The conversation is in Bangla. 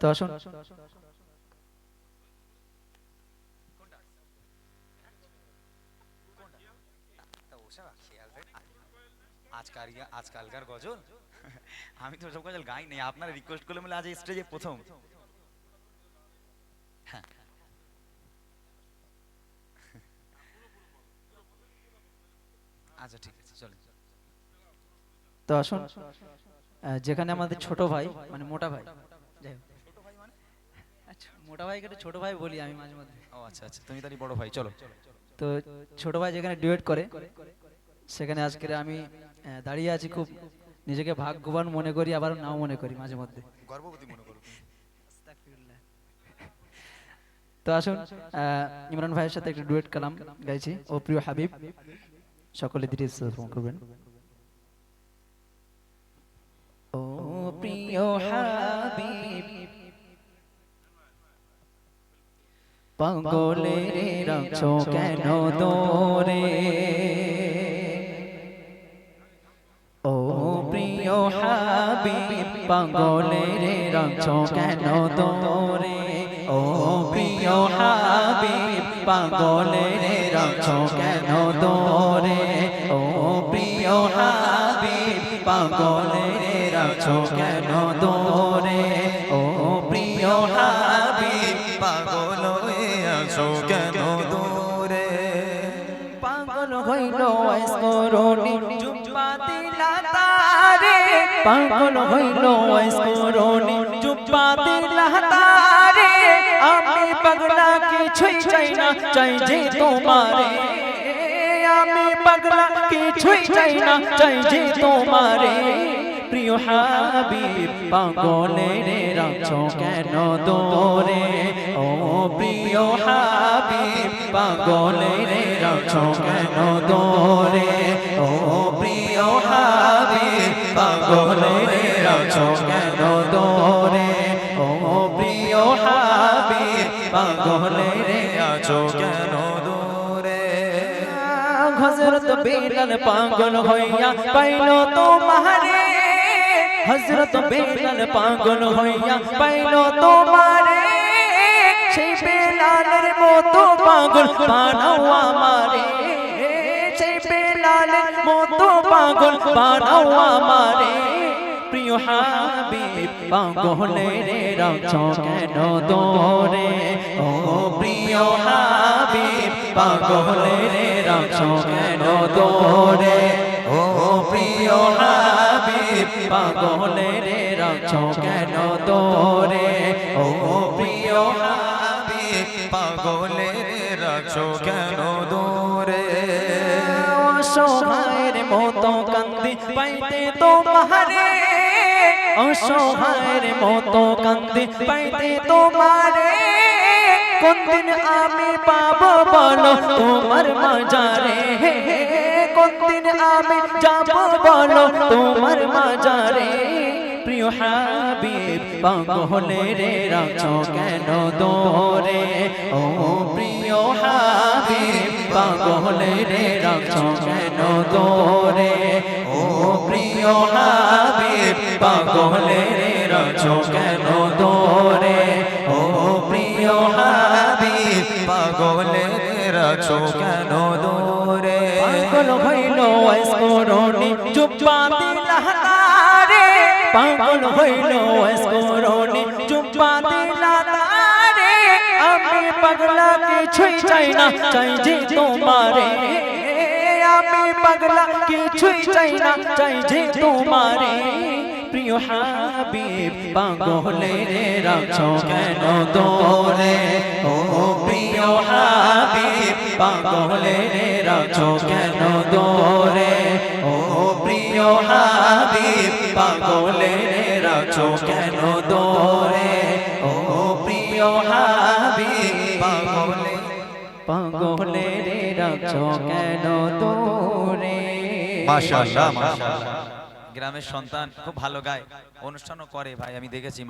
তো আসুন। আজকালকার গজল? আমি তো ওসব গজল গাই নেই আপনারা রিকোয়েস্ট করলে আজ স্টেজে প্রথম। হ্যাঁ। আচ্ছা ঠিক আছে চলো তো আসুন। যেখানে আমাদের ছোট ভাই মানে মোটা ভাই মোটা ভাইকে একটু ছোট ভাই বলি আমি মাঝে মধ্যে। ও আচ্ছা আচ্ছা তুমি তারই বড় ভাই চলো। তো ছোট ভাই যেখানে করে সেখানে আজকে আমি দাঁড়িয়ে আছি খুব নিজেকে ভাগ্যবান মনে করি আবার নাও মনে করি মাঝে মধ্যে। গর্ভবতী মনে করো তো আসুন ইমরান ভাইয়ের সাথে একটা ডুয়েট কালাম গাইছি ও প্রিয় হাবিব। সকলে করবেন। ও প্রিয় হাবিব। পাগলে রাখছো কেন দোরে ও প্রিয় হাবিব পাগলে রাখছো কেন দোরে ও প্রিয় হাবিব পাগলে রাখছো কেন দোরে ও প্রিয় হাবিব পাগলে রাখছো কেন দোরে হইল পাগল জুম্পা দিলা তারে আমি পাগলা কিছুই চাই না চাই যে তোমারে। আমি পাগলা কিছুই চাই না চাই যে তোমারে। প্রিয় হাবিব পাগলে রে রাখছো কেন দোরে? ও প্রিয় হাবিব পাগলে রে রাখছো কেন দোরে ও প্রিয় হাবিব, পাগলে রে রাখছো কেন দোরে ও প্রিয় হাবিব, পাগলে রে আছো কেন দূরে হজরত বেলাল পাগল হইয়া পাইল তোমারে হজরত বেলাল পাগল হইয়া পাইল তোমারে পাগল বানাও আমারে। সেই বেলালের মতো পাগল বানাও আমারে। প্রিয় হাবিব পাগলে রে রাখছো কেন দোরে ও প্রিয় হাবিব রে রাখছো কেন দোরে ও প্রিয় হাবিব পাগলে রে রাখছো কেন দোরে ও প্রিয় অসহায়ের মতো কান্দি পাইতে তোমারে। অসহায়ের মতো কান্দি পাইতে তোমারে। কোনদিন আমি পাবো বলো তোমার মাজারে? কোনদিন আমি যাব বলো তোমার মাজারে? প্রিয় হাবিব রে রাখছো কেন দোরে ও পাগলে রে রাখছো কেন দোরে ও প্রিয় হাবিব পাগলে রে রাখছো কেন দোরে ও প্রিয় হাবিব পাগলে রাখছো কেন দূরে পাগল হইল আইসকরণি চুপা দিলারে পাগল হইল আইসকরণি চুপা পাগলা কিছুই চাই না, চাই যে তোমারে। আমি পাগলা কিছুই চাই না, চাই যে তোমারে। প্রিয় হাবিব পাগলে রাখছো কেন দোরে ও প্রিয় হাবিব পাগলে রাখছো কেন দোরে ও প্রিয় হাবিব পাগলে রাখছো কেন দোরে রে রাখছো কেন তোরে? মাশাআল্লাহ মাশাআল্লাহ। গ্রামের সন্তান খুব ভালো গায় অনুষ্ঠানও করে ভাই আমি দেখেছি